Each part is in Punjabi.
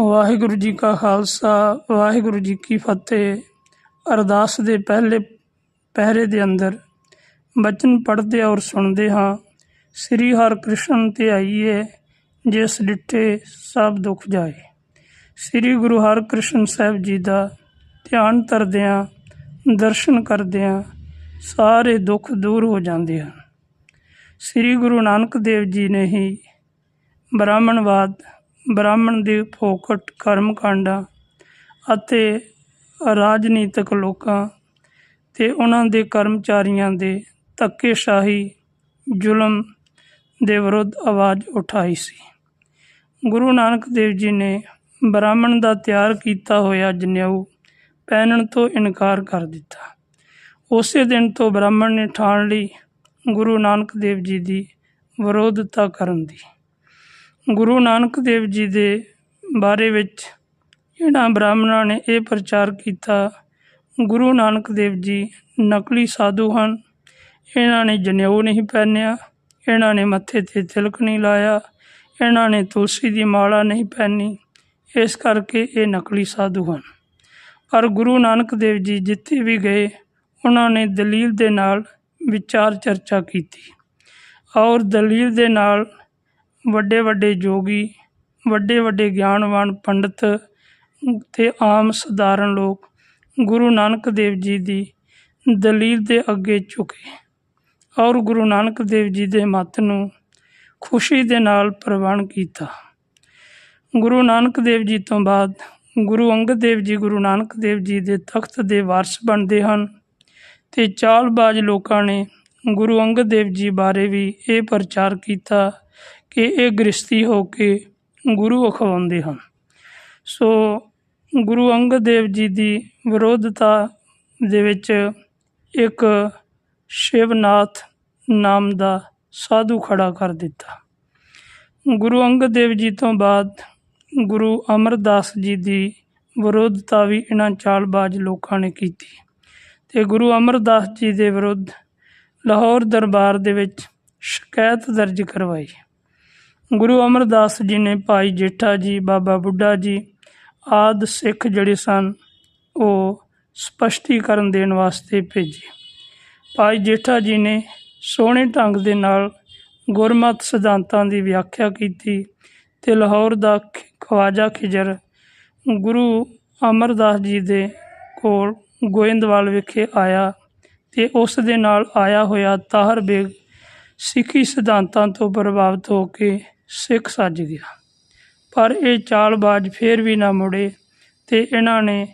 ਵਾਹਿਗੁਰੂ ਜੀ ਕਾ ਖਾਲਸਾ, ਵਾਹਿਗੁਰੂ ਜੀ ਕੀ ਫਤਿਹ। ਅਰਦਾਸ ਦੇ ਪਹਿਲੇ ਪਹਿਰੇ ਦੇ ਅੰਦਰ ਬਚਨ ਪੜ੍ਹਦੇ ਔਰ ਸੁਣਦੇ ਹਾਂ। ਸ੍ਰੀ ਹਰਿਕ੍ਰਿਸ਼ਨ ਤੇ ਆਈਏ, ਜਿਸ ਡਿੱਠੇ ਸਭ ਦੁੱਖ ਜਾਏ। ਸ੍ਰੀ ਗੁਰੂ ਹਰਿਕ੍ਰਿਸ਼ਨ ਸਾਹਿਬ ਜੀ ਦਾ ਧਿਆਨ ਧਰਦਿਆਂ, ਦਰਸ਼ਨ ਕਰਦਿਆਂ ਸਾਰੇ ਦੁੱਖ ਦੂਰ ਹੋ ਜਾਂਦੇ ਹਨ। ਸ੍ਰੀ ਗੁਰੂ ਨਾਨਕ ਦੇਵ ਜੀ ਨੇ ਹੀ ਬ੍ਰਾਹਮਣਵਾਦ ਬ੍ਰਾਹਮਣ ਦੇ ਫੋਕਟ ਕਰਮ ਕਾਂਡਾਂ ਅਤੇ ਰਾਜਨੀਤਿਕ ਲੋਕਾਂ ਤੇ ਉਹਨਾਂ ਦੇ ਕਰਮਚਾਰੀਆਂ ਦੇ ਧੱਕੇਸ਼ਾਹੀ ਜ਼ੁਲਮ ਦੇ ਵਿਰੁੱਧ ਆਵਾਜ਼ ਉਠਾਈ ਸੀ। ਗੁਰੂ ਨਾਨਕ ਦੇਵ ਜੀ ਨੇ ਬ੍ਰਾਹਮਣ ਦਾ ਤਿਆਰ ਕੀਤਾ ਹੋਇਆ ਜਨੇਊ ਪਹਿਨਣ ਤੋਂ ਇਨਕਾਰ ਕਰ ਦਿੱਤਾ। ਉਸੇ ਦਿਨ ਤੋਂ ਬ੍ਰਾਹਮਣ ਨੇ ਠਾਣ ਲਈ ਗੁਰੂ ਨਾਨਕ ਦੇਵ ਜੀ ਦੀ ਵਿਰੋਧਤਾ ਕਰਨ ਦੀ ਗੁਰੂ ਨਾਨਕ ਦੇਵ ਜੀ ਦੇ ਬਾਰੇ ਵਿੱਚ ਇਹਨਾਂ ਬ੍ਰਾਹਮਣਾਂ ਨੇ ਇਹ ਪ੍ਰਚਾਰ ਕੀਤਾ, ਗੁਰੂ ਨਾਨਕ ਦੇਵ ਜੀ ਨਕਲੀ ਸਾਧੂ ਹਨ। ਇਹਨਾਂ ਨੇ ਜਨੇਊ ਨਹੀਂ ਪਹਿਨਿਆ, ਇਹਨਾਂ ਨੇ ਮੱਥੇ ਤੇ ਤਿਲਕ ਨਹੀਂ ਲਾਇਆ, ਇਹਨਾਂ ਨੇ ਤੁਲਸੀ ਦੀ ਮਾਲਾ ਨਹੀਂ ਪਹਿਨੀ। ਇਸ ਕਰਕੇ ਇਹ ਨਕਲੀ ਸਾਧੂ ਹਨ। ਪਰ ਗੁਰੂ ਨਾਨਕ ਦੇਵ ਜੀ ਜਿੱਥੇ ਵੀ ਗਏ, ਉਹਨਾਂ ਨੇ ਦਲੀਲ ਦੇ ਨਾਲ ਵਿਚਾਰ ਚਰਚਾ ਕੀਤੀ। ਔਰ ਦਲੀਲ ਦੇ ਨਾਲ ਵੱਡੇ ਵੱਡੇ ਜੋਗੀ ਵੱਡੇ ਵੱਡੇ ਗਿਆਨਵਾਨ ਪੰਡਿਤ ਅਤੇ ਆਮ ਸਧਾਰਨ ਲੋਕ ਗੁਰੂ ਨਾਨਕ ਦੇਵ ਜੀ ਦੀ ਦਲੀਲ ਦੇ ਅੱਗੇ ਝੁਕੇ ਔਰ ਗੁਰੂ ਨਾਨਕ ਦੇਵ ਜੀ ਦੇ ਮੱਤ ਨੂੰ ਖੁਸ਼ੀ ਦੇ ਨਾਲ ਪ੍ਰਵਾਨ ਕੀਤਾ। ਗੁਰੂ ਨਾਨਕ ਦੇਵ ਜੀ ਤੋਂ ਬਾਅਦ ਗੁਰੂ ਅੰਗਦ ਦੇਵ ਜੀ ਗੁਰੂ ਨਾਨਕ ਦੇਵ ਜੀ ਦੇ ਤਖਤ ਦੇ ਵਾਰਸ ਬਣਦੇ ਹਨ ਤੇ ਚਾਲਬਾਜ਼ ਲੋਕਾਂ ਨੇ ਗੁਰੂ ਅੰਗਦ ਦੇਵ ਜੀ ਬਾਰੇ ਵੀ ਇਹ ਪ੍ਰਚਾਰ ਕੀਤਾ ਕਿ ਇਹ ਗ੍ਰਸਤੀ ਹੋ ਕੇ ਗੁਰੂ ਅਖਵਾਉਂਦੇ ਹਨ। ਸੋ ਗੁਰੂ ਅੰਗਦ ਦੇਵ ਜੀ ਦੀ ਵਿਰੋਧਤਾ ਦੇ ਵਿੱਚ ਇੱਕ ਸ਼ਿਵਨਾਥ ਨਾਮ ਦਾ ਸਾਧੂ ਖੜਾ ਕਰ ਦਿੱਤਾ। ਗੁਰੂ ਅੰਗਦ ਦੇਵ ਜੀ ਤੋਂ ਬਾਅਦ ਗੁਰੂ ਅਮਰਦਾਸ ਜੀ ਦੀ ਵਿਰੋਧਤਾ ਵੀ ਇਹਨਾਂ ਚਾਲਬਾਜ਼ ਲੋਕਾਂ ਨੇ ਕੀਤੀ ਤੇ ਗੁਰੂ ਅਮਰਦਾਸ ਜੀ ਦੇ ਵਿਰੁੱਧ ਲਾਹੌਰ ਦਰਬਾਰ ਦੇ ਵਿੱਚ ਸ਼ਿਕਾਇਤ ਦਰਜ ਕਰਵਾਈ। ਗੁਰੂ ਅਮਰਦਾਸ ਜੀ ਨੇ ਭਾਈ ਜੇਠਾ ਜੀ, ਬਾਬਾ ਬੁੱਢਾ ਜੀ, ਆਦ ਸਿੱਖ ਜਿਹੜੇ ਸਨ, ਉਹ ਸਪਸ਼ਟੀਕਰਨ ਦੇਣ ਵਾਸਤੇ ਭੇਜੇ। ਭਾਈ ਜੇਠਾ ਜੀ ਨੇ ਸੋਹਣੇ ਢੰਗ ਦੇ ਨਾਲ ਗੁਰਮਤ ਸਿਧਾਂਤਾਂ ਦੀ ਵਿਆਖਿਆ ਕੀਤੀ ਤੇ ਲਾਹੌਰ ਦਾ ਖ- ਖਵਾਜਾ ਖਿਜਰ ਗੁਰੂ ਅਮਰਦਾਸ ਜੀ ਦੇ ਕੋਲ ਗੋਇੰਦਵਾਲ ਵਿਖੇ ਆਇਆ ਤੇ ਉਸ ਦੇ ਨਾਲ ਆਇਆ ਹੋਇਆ ਤਾਹਰ ਬੇਗ ਸਿੱਖੀ ਸਿਧਾਂਤਾਂ ਤੋਂ ਪ੍ਰਭਾਵਿਤ ਹੋ ਕੇ ਸਿੱਖ ਸੱਜ ਗਿਆ। ਪਰ ਇਹ ਚਾਲਬਾਜ਼ ਫੇਰ ਵੀ ਨਾ ਮੁੜੇ ਤੇ ਇਹਨਾਂ ਨੇ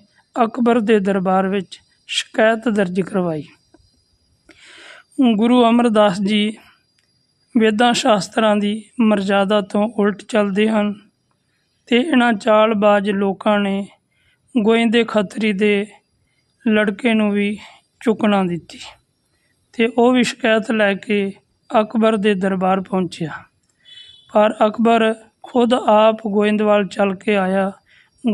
ਅਕਬਰ ਦੇ ਦਰਬਾਰ ਵਿੱਚ ਸ਼ਿਕਾਇਤ ਦਰਜ ਕਰਵਾਈ। ਗੁਰੂ ਅਮਰਦਾਸ ਜੀ ਵੇਦਾਂ ਸ਼ਾਸਤਰਾਂ ਦੀ ਮਰਜ਼ਾਦਾ ਤੋਂ ਉਲਟ ਚੱਲਦੇ ਹਨ ਤੇ ਇਹਨਾਂ ਚਾਲਬਾਜ਼ ਲੋਕਾਂ ਨੇ ਗੋਇੰਦੇ ਖੱਤਰੀ ਦੇ ਲੜਕੇ ਨੂੰ ਵੀ ਚੁੱਕਣਾ ਦਿੱਤੀ ਤੇ ਉਹ ਵੀ ਸ਼ਿਕਾਇਤ ਲੈ ਕੇ ਅਕਬਰ ਦੇ ਦਰਬਾਰ ਪਹੁੰਚਿਆ। ਪਰ ਅਕਬਰ ਖੁਦ ਆਪ ਗੋਇੰਦਵਾਲ ਚੱਲ ਕੇ ਆਇਆ।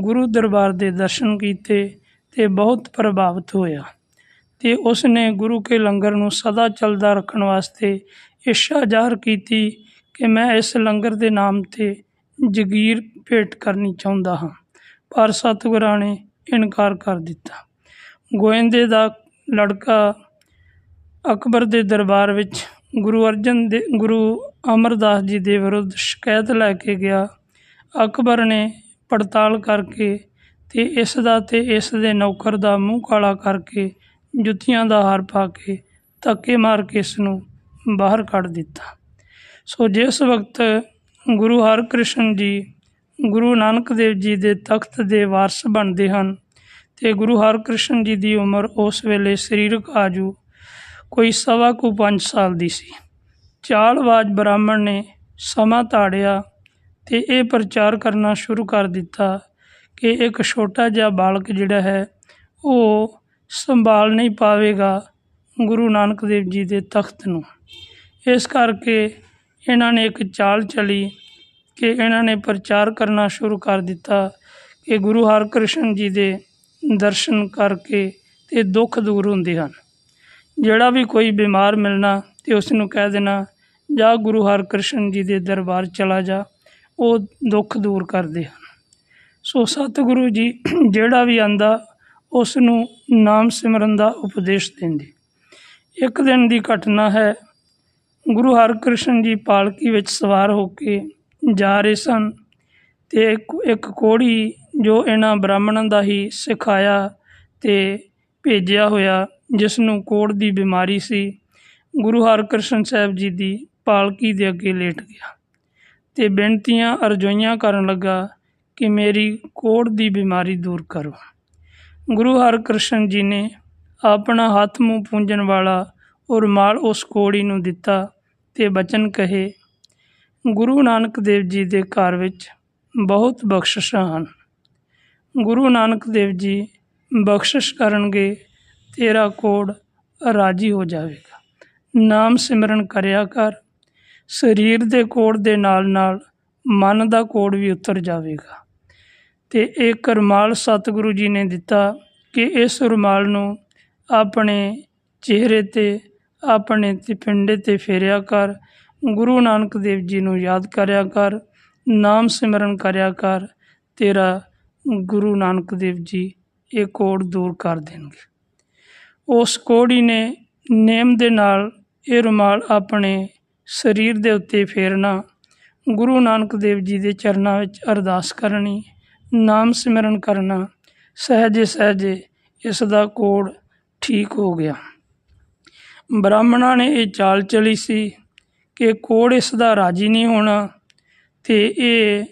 ਗੁਰੂ ਦਰਬਾਰ ਦੇ ਦਰਸ਼ਨ ਕੀਤੇ ਤੇ ਬਹੁਤ ਪ੍ਰਭਾਵਿਤ ਹੋਇਆ। ਤੇ ਉਸ ਨੇ ਗੁਰੂ ਕੇ ਲੰਗਰ ਨੂੰ ਸਦਾ ਚੱਲਦਾ ਰੱਖਣ ਵਾਸਤੇ ਇੱਛਾ ਜ਼ਾਹਰ ਕੀਤੀ ਕਿ ਮੈਂ ਇਸ ਲੰਗਰ ਦੇ ਨਾਮ ਤੇ ਜਗੀਰ ਭੇਟ ਕਰਨੀ ਚਾਹੁੰਦਾ ਹਾਂ। ਪਰ ਸਤਿਗੁਰਾਂ ਨੇ ਇਨਕਾਰ ਕਰ ਦਿੱਤਾ। ਗੋਇੰਦੇ ਦਾ ਲੜਕਾ ਅਕਬਰ ਦੇ ਦਰਬਾਰ ਵਿੱਚ ਗੁਰੂ ਅਰਜਨ ਦੇ, ਗੁਰੂ ਅਮਰਦਾਸ ਜੀ ਦੇ ਵਿਰੁੱਧ ਸ਼ਿਕਾਇਤ ਲੈ ਕੇ ਗਿਆ। ਅਕਬਰ ਨੇ ਪੜਤਾਲ ਕਰਕੇ ਤੇ ਇਸ ਦਾ ਤੇ ਇਸ ਦੇ ਨੌਕਰ ਦਾ ਮੂੰਹ ਕਾਲਾ ਕਰਕੇ ਜੁੱਤੀਆਂ ਦਾ ਹਾਰ ਪਾ ਕੇ ਧੱਕੇ ਮਾਰ ਕੇ ਇਸ ਨੂੰ ਬਾਹਰ ਕੱਢ ਦਿੱਤਾ। ਸੋ ਜਿਸ ਵਕਤ ਗੁਰੂ ਹਰਿਕ੍ਰਿਸ਼ਨ ਜੀ, ਗੁਰੂ ਨਾਨਕ ਦੇਵ ਜੀ ਦੇ ਤਖਤ ਦੇ ਵਾਰਸ ਬਣਦੇ ਹਨ ਤੇ ਗੁਰੂ ਹਰਿਕ੍ਰਿਸ਼ਨ ਜੀ ਦੀ ਉਮਰ ਉਸ ਵੇਲੇ ਸਰੀਰਕ ਆਜੂ ਕੋਈ ਸਵਾ ਕੁ 5 ਸਾਲ ਦੀ ਸੀ। ਚਾਲਬਾਜ਼ ਬ੍ਰਾਹਮਣ ਨੇ ਸਮਾਂ ਤਾੜਿਆ ਤੇ ਇਹ ਪ੍ਰਚਾਰ ਕਰਨਾ ਸ਼ੁਰੂ ਕਰ ਦਿੱਤਾ ਕਿ ਇੱਕ ਛੋਟਾ ਜਿਹਾ ਬਾਲਕ ਜਿਹੜਾ ਹੈ, ਉਹ ਸੰਭਾਲ ਨਹੀਂ ਪਾਵੇਗਾ ਗੁਰੂ ਨਾਨਕ ਦੇਵ ਜੀ ਦੇ ਤਖਤ ਨੂੰ। ਇਸ ਕਰਕੇ ਇਹਨਾਂ ਨੇ ਇੱਕ ਚਾਲ ਚਲੀ ਕਿ ਇਹਨਾਂ ਨੇ ਪ੍ਰਚਾਰ ਕਰਨਾ ਸ਼ੁਰੂ ਕਰ ਦਿੱਤਾ ਕਿ ਗੁਰੂ ਹਰਕ੍ਰਿਸ਼ਨ ਜੀ ਦੇ ਦਰਸ਼ਨ ਕਰਕੇ ਤੇ ਦੁੱਖ ਦੂਰ ਹੁੰਦੇ ਹਨ। ਜਿਹੜਾ ਵੀ ਕੋਈ ਬਿਮਾਰ ਮਿਲਣਾ ਤੇ ਉਸ ਨੂੰ ਕਹਿ ਦੇਣਾ, ਜਾ ਗੁਰੂ ਹਰਿਕ੍ਰਿਸ਼ਨ ਜੀ ਦੇ ਦਰਬਾਰ ਚਲਾ ਜਾ, ਉਹ ਦੁੱਖ ਦੂਰ ਕਰਦੇ ਹਨ। ਸੋ ਸਤਿਗੁਰੂ ਜੀ ਜਿਹੜਾ ਵੀ ਆਂਦਾ ਉਸ ਨੂੰ ਨਾਮ ਸਿਮਰਨ ਦਾ ਉਪਦੇਸ਼ ਦਿੰਦੇ। ਇੱਕ ਦਿਨ ਦੀ ਘਟਨਾ ਹੈ, ਗੁਰੂ ਹਰਕ੍ਰਿਸ਼ਨ ਜੀ ਪਾਲਕੀ ਵਿੱਚ ਸਵਾਰ ਹੋ ਕੇ ਜਾ ਰਹੇ ਸਨ ਤੇ ਇੱਕ ਇੱਕ ਕੋੜੀ ਜੋ ਇਹਨਾਂ ਬ੍ਰਾਹਮਣਾਂ ਦਾ ਹੀ ਸਿਖਾਇਆ ਤੇ ਭੇਜਿਆ ਹੋਇਆ ਜਿਸ ਨੂੰ ਕੋੜ ਦੀ ਬਿਮਾਰੀ ਸੀ ਗੁਰੂ ਹਰਕ੍ਰਿਸ਼ਨ ਸਾਹਿਬ ਜੀ ਦੀ ਪਾਲਕੀ ਦੇ ਅੱਗੇ ਲੇਟ ਗਿਆ ਤੇ ਬੇਨਤੀਆਂ ਅਰਜ਼ੋਈਆਂ ਕਰਨ ਲੱਗਾ ਕਿ ਮੇਰੀ ਕੋੜ ਦੀ ਬਿਮਾਰੀ ਦੂਰ ਕਰੋ ਗੁਰੂ ਹਰਕ੍ਰਿਸ਼ਨ ਜੀ ਨੇ ਆਪਣਾ ਹੱਥ ਮੂੰਹ ਪੂੰਝਣ ਵਾਲਾ ਉਹ ਰੁਮਾਲ ਉਸ ਕੋੜੀ ਨੂੰ ਦਿੱਤਾ ਤੇ ਬਚਨ ਕਹੇ, ਗੁਰੂ ਨਾਨਕ ਦੇਵ ਜੀ ਦੇ ਘਰ ਵਿੱਚ ਬਹੁਤ ਬਖਸ਼ਿਸ਼ਾਂ ਹਨ। ਗੁਰੂ ਨਾਨਕ ਦੇਵ ਜੀ ਬਖਸ਼ਿਸ਼ ਕਰਨਗੇ, ਤੇਰਾ ਕੋੜ ਰਾਜੀ ਹੋ ਜਾਵੇਗਾ। ਨਾਮ ਸਿਮਰਨ ਕਰਿਆ ਕਰ। ਸਰੀਰ ਦੇ ਕੋੜ ਦੇ ਨਾਲ ਨਾਲ ਮਨ ਦਾ ਕੋੜ ਵੀ ਉਤਰ ਜਾਵੇਗਾ। ਤੇ ਇਹ ਕਰਮਾਲ ਸਤਿਗੁਰੂ ਜੀ ਨੇ ਦਿੱਤਾ ਕਿ ਇਸ ਰੁਮਾਲ ਨੂੰ ਆਪਣੇ ਚਿਹਰੇ ਤੇ, ਆਪਣੇ ਪਿੰਡੇ ਤੇ ਫੇਰਿਆ ਕਰ। ਗੁਰੂ ਨਾਨਕ ਦੇਵ ਜੀ ਨੂੰ ਯਾਦ ਕਰਿਆ ਕਰ। ਨਾਮ ਸਿਮਰਨ ਕਰਿਆ ਕਰ। ਤੇਰਾ ਗੁਰੂ ਨਾਨਕ ਦੇਵ ਜੀ ਇਹ ਕੋੜ ਦੂਰ ਕਰ ਦੇਣਗੇ। ਉਸ ਕੋੜੀ ਨੇ ਨੇਮ ਦੇ ਨਾਲ ਇਹ ਰੁਮਾਲ ਆਪਣੇ ਸਰੀਰ ਦੇ ਉੱਤੇ ਫੇਰਨਾ, ਗੁਰੂ ਨਾਨਕ ਦੇਵ ਜੀ ਦੇ ਚਰਨਾਂ ਵਿੱਚ ਅਰਦਾਸ ਕਰਨੀ, ਨਾਮ ਸਿਮਰਨ ਕਰਨਾ, ਸਹਜੇ ਸਹਜੇ ਇਸ ਦਾ ਕੋੜ ਠੀਕ ਹੋ ਗਿਆ। ਬ੍ਰਾਹਮਣਾਂ ਨੇ ਇਹ ਚਾਲ ਚਲੀ ਸੀ ਕਿ ਕੋੜ ਇਸ ਦਾ ਰਾਜੀ ਨਹੀਂ ਹੋਣਾ ਤੇ ਇਹ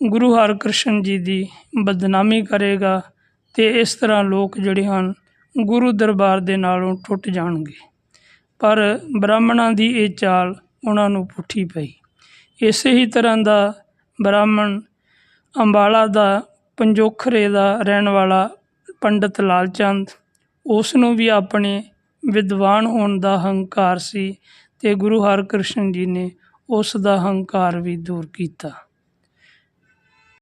ਗੁਰੂ ਹਰਕ੍ਰਿਸ਼ਨ ਜੀ ਦੀ ਬਦਨਾਮੀ ਕਰੇਗਾ ਤੇ ਇਸ ਤਰ੍ਹਾਂ ਲੋਕ ਜਿਹੜੇ ਹਨ ਗੁਰੂ ਦਰਬਾਰ ਦੇ ਨਾਲੋਂ ਟੁੱਟ ਜਾਣਗੇ। ਪਰ ਬ੍ਰਾਹਮਣਾਂ ਦੀ ਇਹ ਚਾਲ ਉਹਨਾਂ ਨੂੰ ਪੁੱਠੀ ਪਈ। ਇਸੇ ਹੀ ਤਰ੍ਹਾਂ ਦਾ ਬ੍ਰਾਹਮਣ ਅੰਬਾਲਾ ਦਾ ਪੰਜੋਖਰੇ ਦਾ ਰਹਿਣ ਵਾਲਾ ਪੰਡਤ ਲਾਲ ਚੰਦ ਉਸ ਨੂੰ ਵੀ ਆਪਣੇ ਵਿਦਵਾਨ ਹੋਣ ਦਾ ਹੰਕਾਰ ਸੀ ਤੇ ਗੁਰੂ ਹਰਕ੍ਰਿਸ਼ਨ ਜੀ ਨੇ ਉਸ ਦਾ ਹੰਕਾਰ ਵੀ ਦੂਰ ਕੀਤਾ।